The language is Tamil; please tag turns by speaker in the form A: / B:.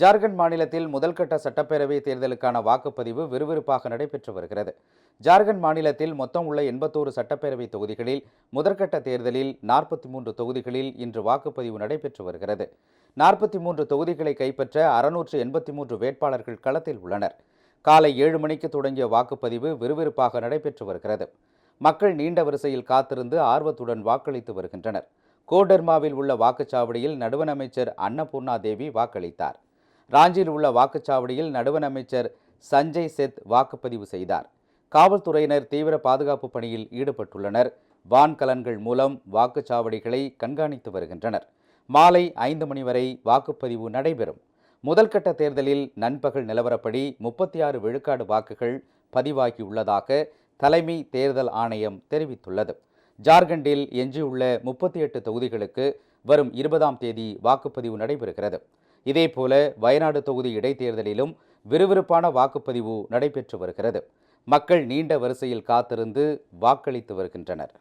A: ஜார்க்கண்ட் மாநிலத்தில் முதல்கட்ட சட்டப்பேரவை தேர்தலுக்கான வாக்குப்பதிவு விறுவிறுப்பாக நடைபெற்று வருகிறது. ஜார்க்கண்ட் மாநிலத்தில் மொத்தம் உள்ள எண்பத்தோரு சட்டப்பேரவை தொகுதிகளில் முதற்கட்ட தேர்தலில் நாற்பத்தி மூன்று தொகுதிகளில் இன்று வாக்குப்பதிவு நடைபெற்று வருகிறது. நாற்பத்தி மூன்று தொகுதிகளை கைப்பற்ற அறுநூற்று எண்பத்தி மூன்று வேட்பாளர்கள் களத்தில் உள்ளனர். காலை ஏழு மணிக்கு தொடங்கிய வாக்குப்பதிவு விறுவிறுப்பாக நடைபெற்று வருகிறது. மக்கள் நீண்ட வரிசையில் காத்திருந்து ஆர்வத்துடன் வாக்களித்து வருகின்றனர். கோடர்மாவில் உள்ள வாக்குச்சாவடியில் நடுவண் அமைச்சர் அன்னபூர்ணா தேவி வாக்களித்தார். ராஞ்சியில் உள்ள வாக்குச்சாவடியில் நடுவண் அமைச்சர் சஞ்சய் செத் வாக்குப்பதிவு செய்தார். காவல்துறையினர் தீவிர பாதுகாப்பு பணியில் ஈடுபட்டுள்ளனர். வான்கலன்கள் மூலம் வாக்குச்சாவடிகளை கண்காணித்து வருகின்றனர். மாலை ஐந்து மணி வரை வாக்குப்பதிவு நடைபெறும். முதல்கட்ட தேர்தலில் நண்பகல் நிலவரப்படி முப்பத்தி ஆறு விழுக்காடு வாக்குகள் பதிவாகியுள்ளதாக தலைமை தேர்தல் ஆணையம் தெரிவித்துள்ளது. ஜார்க்கண்டில் எஞ்சியுள்ள முப்பத்தி எட்டு தொகுதிகளுக்கு வரும் இருபதாம் தேதி வாக்குப்பதிவு நடைபெறுகிறது. இதேபோல வயநாடு தொகுதி இடைத்தேர்தலிலும் விறுவிறுப்பான வாக்குப்பதிவு நடைபெற்று வருகிறது. மக்கள் நீண்ட வரிசையில் காத்திருந்து வாக்களித்து வருகின்றனர்.